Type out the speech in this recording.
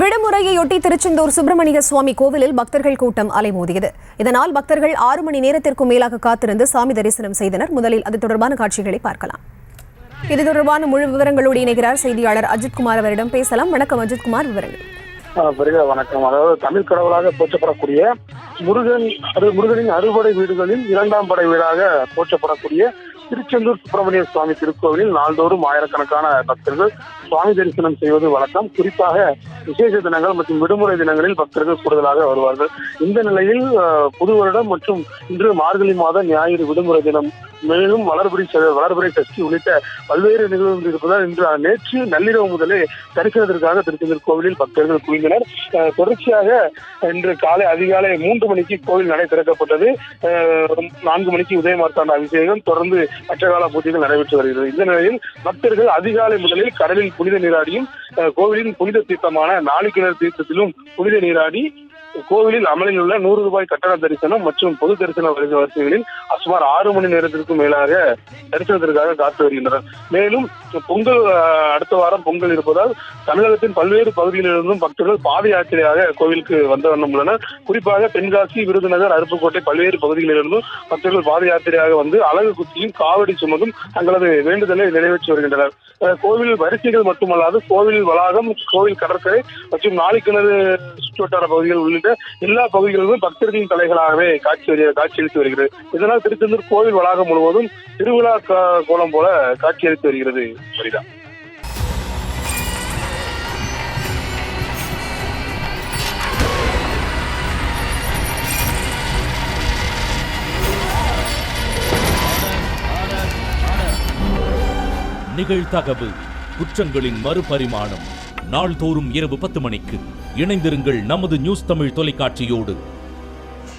விடுமுறையொட்டி திருச்செந்தூர் சுப்பிரமணிய சுவாமி கோவிலில் பக்தர்கள் கூட்டம் அலைமோதியது. இதனால் பக்தர்கள் ஆறு மணி நேரத்திற்கும் மேலாக காத்திருந்து சாமி தரிசனம் செய்தனர். முதலில் அது தொடர்பான காட்சிகளை பார்க்கலாம். இது தொடர்பான முழு விவரங்களோடு இணைகிறார் செய்தியாளர் அஜித்குமார் அவரிடம் பேசலாம். வணக்கம் அஜித்குமார் விவரங்கள். பெரிய வணக்கம். அதாவது தமிழ் கடவுளாக போற்றப்படக்கூடிய முருகன் அது முருகனின் அறுபடை வீடுகளில் இரண்டாம் படை வீடாக போற்றப்படக்கூடிய திருச்செந்தூர் சுப்பிரமணிய சுவாமி திருக்கோவிலில் நாள்தோறும் ஆயிரக்கணக்கான பக்தர்கள் சுவாமி தரிசனம் செய்வது வழக்கம். குறிப்பாக விசேஷ தினங்கள் மற்றும் விடுமுறை தினங்களில் பக்தர்கள் கூடுதலாக வருவார்கள். இந்த நிலையில் புது வருடம் மற்றும் இன்று மார்கழி மாத ஞாயிறு விடுமுறை தினம் மேலும் வளர்பிறை வளர்புரை வளர்பிறை சஷ்டி உள்ளிட்ட பல்வேறு நிகழ்வுகள் இருப்பதால் இன்று நேற்று நள்ளிரவு முதலே தரிசனத்திற்காக திருச்செந்தூர் கோவிலில் பக்தர்கள் குவிந்தனர். அஹ், தொடர்ச்சியாக இன்று காலை அதிகாலை மூன்று மணிக்கு கோவில் நடை திறக்கப்பட்டது. நான்கு மணிக்கு உதயமார்த்தாண்ட அபிஷேகம். தொடர்ந்து அற்றகால பூஜைகள் நடைபெற்று வருகிறது. இந்த நிலையில் பக்தர்கள் அதிகாலை முதலில் கடலில் புனித நீராடியும் அஹ், கோவிலின் புனித தீர்த்தமான நாளிக்கிணர் தீர்த்தத்திலும் புனித நீராடி கோவிலில் அமலில் உள்ள நூறு ரூபாய் கட்டண தரிசனம் மற்றும் பொது தரிசன வரிசைகளில் சுமார் ஆறு மணி நேரத்திற்கும் மேலாக தரிசனத்திற்காக காத்து வருகின்றனர். மேலும் பொங்கல் அடுத்த வாரம் பொங்கல் இருப்பதால் தமிழகத்தின் பல்வேறு பகுதிகளிலிருந்தும் பக்தர்கள் பாத யாத்திரையாக கோவிலுக்கு வந்த வண்ணம் உள்ளனர். குறிப்பாக தென்காசி விருதுநகர் அருப்புக்கோட்டை பல்வேறு பகுதிகளிலிருந்தும் பக்தர்கள் பாத யாத்திரையாக வந்து அழகு குத்தியும் காவடி சுமதும் தங்களது வேண்டுதலை நிறைவேற்றி வருகின்றனர். அஹ், கோவில் வரிசைகள் மட்டுமல்லாது கோவில் வளாகம் கோவில் கடற்கரை மற்றும் நாளைக்கிணறு சுற்றுவட்டார பகுதிகள் உள்ளிட்ட எல்லா பகுதிகளிலும் பக்தர்களின் தலைகளாகவே காட்சி வரு- காட்சியளித்து வருகிறது. இதனால் திருச்செந்தூர் கோவில் வளாகம் முழுவதும் திருவிழா கோலம் போல காட்சியளித்து வருகிறது. சரிதா. நிகழ்தகவு குற்றங்களின் மறுபரிமாணம் நாள்தோறும் இரவு பத்து மணிக்கு. இணைந்திருங்கள். நமது நியூஸ் தமிழ் தொலைக்காட்சியோடு.